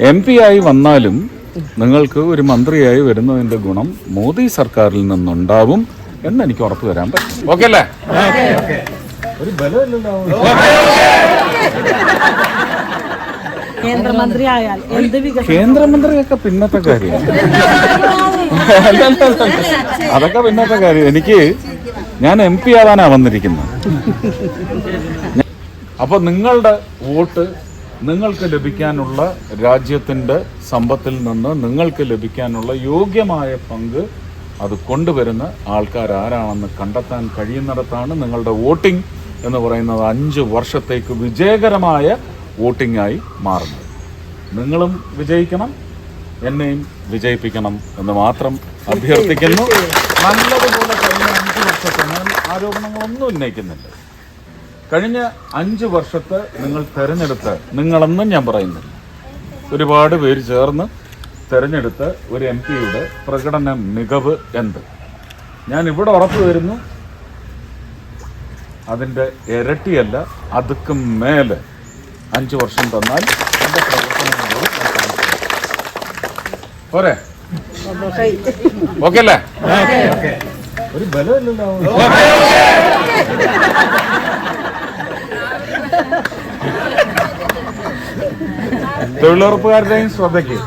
M P ആയി വന്നാലും നിങ്ങൾക്ക് ഒരു മന്ത്രിയായി വരുന്നതിന്റെ ഗുണം മോദി സർക്കാരിൽ നിന്നുണ്ടാവും എന്ന് എനിക്ക് ഉറപ്പ് തരാൻ പറ്റും. ഓക്കെ അല്ലേ? ഒരു കേന്ദ്രമന്ത്രിയൊക്കെ പിന്നത്തെ കാര്യം. അതൊക്കെ പിന്നത്തെ കാര്യം. എനിക്ക് ഞാൻ എം പി ആവാനാ വന്നിരിക്കുന്നത്. അപ്പൊ നിങ്ങളുടെ വോട്ട് നിങ്ങൾക്ക് ലഭിക്കാനുള്ള രാജ്യത്തിന്റെ സമ്പത്തിൽ നിന്ന് നിങ്ങൾക്ക് ലഭിക്കാനുള്ള യോഗ്യമായ പങ്ക് അത് കൊണ്ടുവരുന്ന ആൾക്കാർ ആരാണെന്ന് കണ്ടെത്താൻ കഴിയുന്നിടത്താണ് നിങ്ങളുടെ വോട്ടിംഗ് എന്ന് പറയുന്നത് അഞ്ച് വർഷത്തേക്ക് വിജയകരമായ വോട്ടിംഗ് ആയി മാറുന്നത്. നിങ്ങളും വിജയിക്കണം എന്നെയും വിജയിപ്പിക്കണം എന്ന് മാത്രം അഭ്യർത്ഥിക്കുന്നു. നല്ലതുപോലെ കഴിഞ്ഞ അഞ്ച് വർഷത്തെ ഞാൻ ആരോപണങ്ങളൊന്നും ഉന്നയിക്കുന്നില്ല. കഴിഞ്ഞ അഞ്ച് വർഷത്തെ നിങ്ങൾ തെരഞ്ഞെടുത്ത് നിങ്ങളെന്നും ഞാൻ പറയുന്നില്ല ഒരുപാട് പേര് ചേർന്ന് തെരഞ്ഞെടുത്ത് ഒരു എം പിയുടെ പ്രകടന മികവ് എന്ത്? ഞാൻ ഇവിടെ ഉറപ്പ് വരുന്നു അതിന്റെ ഇരട്ടിയല്ല അതുക്കും മേലെ അഞ്ച് വർഷം തന്നാൽ എന്റെ പ്രവർത്തനങ്ങളോട്. പോരെ? ഓക്കെ അല്ലേ? ഒരു ബലമില്ലല്ലോ. തൊഴിലുറപ്പുകാരുടെയും ശ്രദ്ധയ്ക്ക്.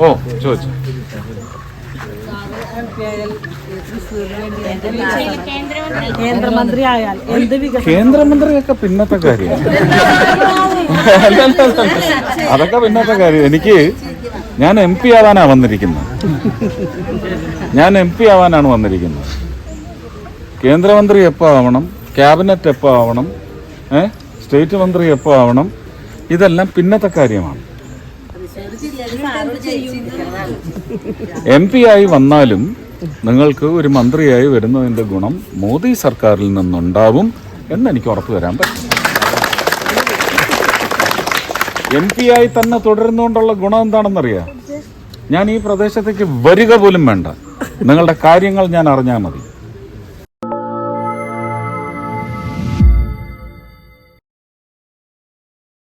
ഓ ചോദിച്ചു. എന്ത് വികസനം? കേന്ദ്രമന്ത്രിയൊക്കെ പിന്നത്തെ കാര്യം. അതൊക്കെ പിന്നത്തെ കാര്യം. എനിക്ക് ഞാൻ എം പി ആവാനാ വന്നിരിക്കുന്നത്. ഞാൻ എം പി ആവാനാണ് വന്നിരിക്കുന്നത്. കേന്ദ്രമന്ത്രി എപ്പോ ആവണം? ക്യാബിനറ്റ് എപ്പോ ആവണം? ഏഹ് സ്റ്റേറ്റ് മന്ത്രി എപ്പോ ആവണം? ഇതെല്ലാം പിന്നത്തെ കാര്യമാണ്. എം പി ആയി വന്നാലും നിങ്ങൾക്ക് ഒരു മന്ത്രിയായി വരുന്നതിന്റെ ഗുണം മോദി സർക്കാരിൽ നിന്നുണ്ടാവും എന്ന് എനിക്ക് ഉറപ്പ് തരാൻ പറ്റും. എം പി ആയി തന്നെ തുടരുന്നതുകൊണ്ടുള്ള ഗുണം എന്താണെന്നറിയാം? ഞാൻ ഈ പ്രദേശത്തേക്ക് വരിക പോലും വേണ്ട. നിങ്ങളുടെ കാര്യങ്ങൾ ഞാൻ അറിഞ്ഞാൽ മതി.